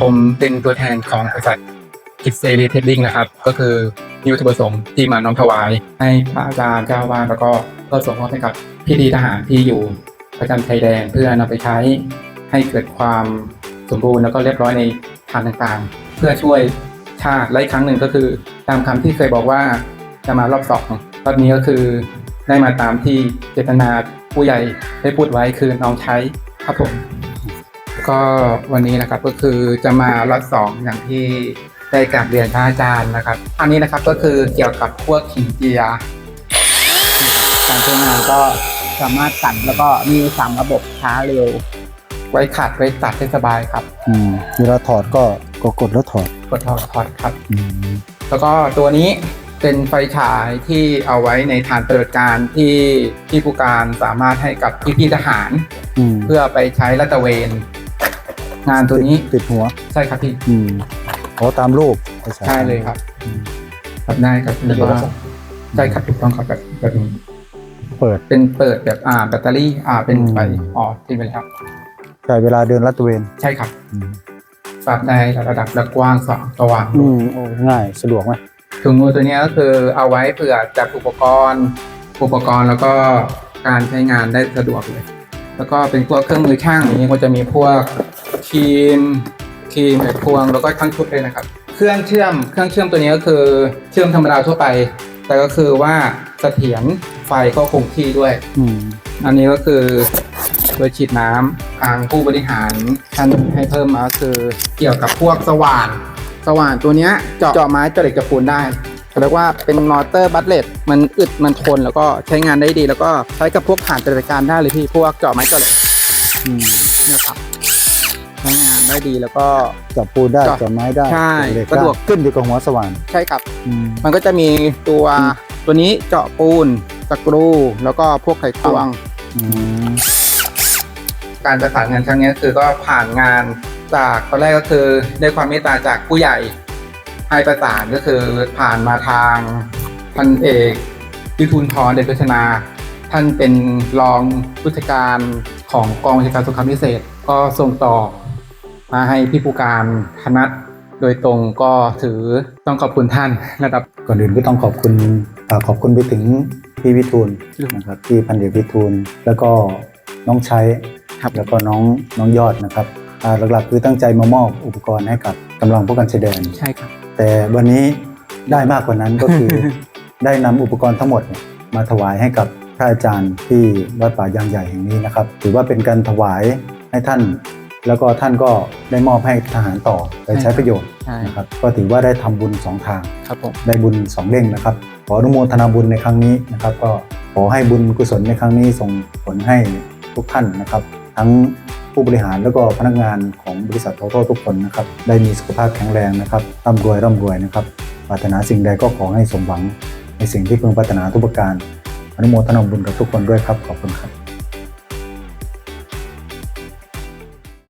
ผมเป็นตัวแทนของบริษัทกิจเซรีเทดดิ้งนะครับ ก็คือมีวัตถุประสงค์ที่มาน้อมถวาย ให้พระอาจารย์เจ้าวาดแล้วก็เพื่อส่งมอบให้กับพี่ดีทหารที่อยู่ประจำชายแดนเพื่อนำไปใช้ให้เกิดความสมบูรณ์แล้วก็เรียบร้อยในทางต่างๆ เพื่อช่วยชาติและอีกครั้งหนึ่งก็คือ ตามคำที่เคยบอกว่าจะมารอบสองรอบนี้ก็คือได้มาตามที่เจตนาผู้ใหญ่ได้พูดไว้คือน้องใช้ครับผม ก็วันนี้นะครับก็คือจะมาล็อตสองอย่างที่ได้กราบเรียนพระอาจารย์นะครับ อันนี้นะครับก็คือเกี่ยวกับพวกขิงเจีย การใช้งานก็สามารถตัดแล้วก็มีสามระบบช้าเร็ว ไว้ขัดไว้ตัดให้สบายครับ อืมเวลาถอดก็ก็กดแล้วถอดกดถอดถอดครับ อืมแล้วก็ตัวนี้เป็นไฟฉายที่เอาไว้ในฐานปฏิบัติการที่ที่ผู้การสามารถให้กับพี่พี่ๆทหาร อืมเพื่อไปใช้ลาดตระเวน งานตัวนี้ติดหัว ใช่ครับพี่อืมโอ้ตามรูปไปใช่เลยครับอืมครับได้ครับเป็นตัวละครใช่ครับถูกต้องครับแบบแบบนี้เปิดเป็นเปิดแบบอ่าแบตเตอรี่อ่าเป็นไฟอืมอ๋อทิ้งไปแล้วใช่เวลาเดินลาดตระเวนใช่ครับอืมปรับได้ระดับและกว้างสองสว่างอืมโอ้ง่ายสะดวกไหมถุงมือตัวเนี้ยก็คือเอาไว้เผื่อจับอุปกรณ์ อุปกรณ์แล้วก็การใช้งานได้สะดวกเลย แล้วก็เป็นพวกเครื่องมือช่างอย่างนี้ก็จะมีพวก ครีมครีมแบบพวงแล้วก็ทั้งชุดเลยนะครับ เครื่องเชื่อมเครื่องเชื่อมตัวนี้ก็คือเชื่อมธรรมดาทั่วไป แต่ก็คือว่าเสถียรไฟก็คงที่ด้วย อืมอันนี้ก็คือโดยฉีดน้ำทางผู้บริหารท่านให้เพิ่มมาก็คือเกี่ยวกับพวกสว่าน สว่านตัวเนี้ยเจาะเจาะไม้เจาะเหล็กเจาะปูนได้เขาเรียกว่าเป็นมอเตอร์บัตเลตมันอึดมันทนแล้วก็ใช้งานได้ดี แล้วก็ใช้กับพวกฐานปฏิบัติการได้เลยพี่พวกเจาะไม้เจาะเหล็กอืมเนี่ยครับใช้งานได้ดีแล้วก็ จับปูนได้จับจับไม้ได้ใช่จับเหล็สะดวกไขึ้นอยู่กับหัวสว่านใช่ครับ อืม มันก็จะมีตัวตัวนี้เจาะปูนสกรู แล้วก็พวกไขควง อืม การประสานงานครั้งนี้คือก็ผ่านงานจากตอนแรกก็คือได้ความเมตตาจากผู้ใหญ่ ให้ประสานก็คือผ่านมาทางพันเอกวิทูลทรเดชพัฒนา ท่านเป็นรองผู้จัดการของกองบัญชาการสงครามพิเศษ ก็ส่งต่อ มาให้พี่ผู้การธนัทโดยตรงก็ถือต้องขอบคุณท่านนะครับ ก่อนอื่นก็ต้องขอบคุณอ่าขอบคุณไปถึงพี่วิทูลนะครับพี่พันเดชวิทูลแล้วก็น้องใช้ครับแล้วก็น้องน้องยอดนะครับอ่าหลักๆคือตั้งใจมามอบอุปกรณ์ให้กับกำลังป้องกันชายแดนใช่ครับ แต่วันนี้ได้มากกว่านั้นก็คือ ได้นำอุปกรณ์ทั้งหมดเนี่ยมาถวายให้กับพระอาจารย์ที่วัดป่ายางใหญ่แห่งนี้นะครับ ถือว่าเป็นการถวายให้ท่าน แล้วก็ท่านก็ได้มอบให้ทหารต่อไปใช้ประโยชน์ใช่นะครับก็ถือว่าได้ทำบุญสองทางครับผมได้บุญสองเด้งนะครับ ขออนุโมทนาบุญในครั้งนี้นะครับ ก็ขอให้บุญกุศลในครั้งนี้ส่งผลให้ทุกท่านนะครับ ทั้งผู้บริหารแล้วก็พนักงานของบริษัทโตโต้ทุกคนนะครับได้มีสุขภาพแข็งแรงนะครับร่ำรวยร่ำรวยนะครับปรารถนาสิ่งใดก็ขอให้สมหวัง ในสิ่งที่พึงปรารถนาทุกประการอนุโมทนาบุญกับทุกคนด้วยครับขอบคุณครับ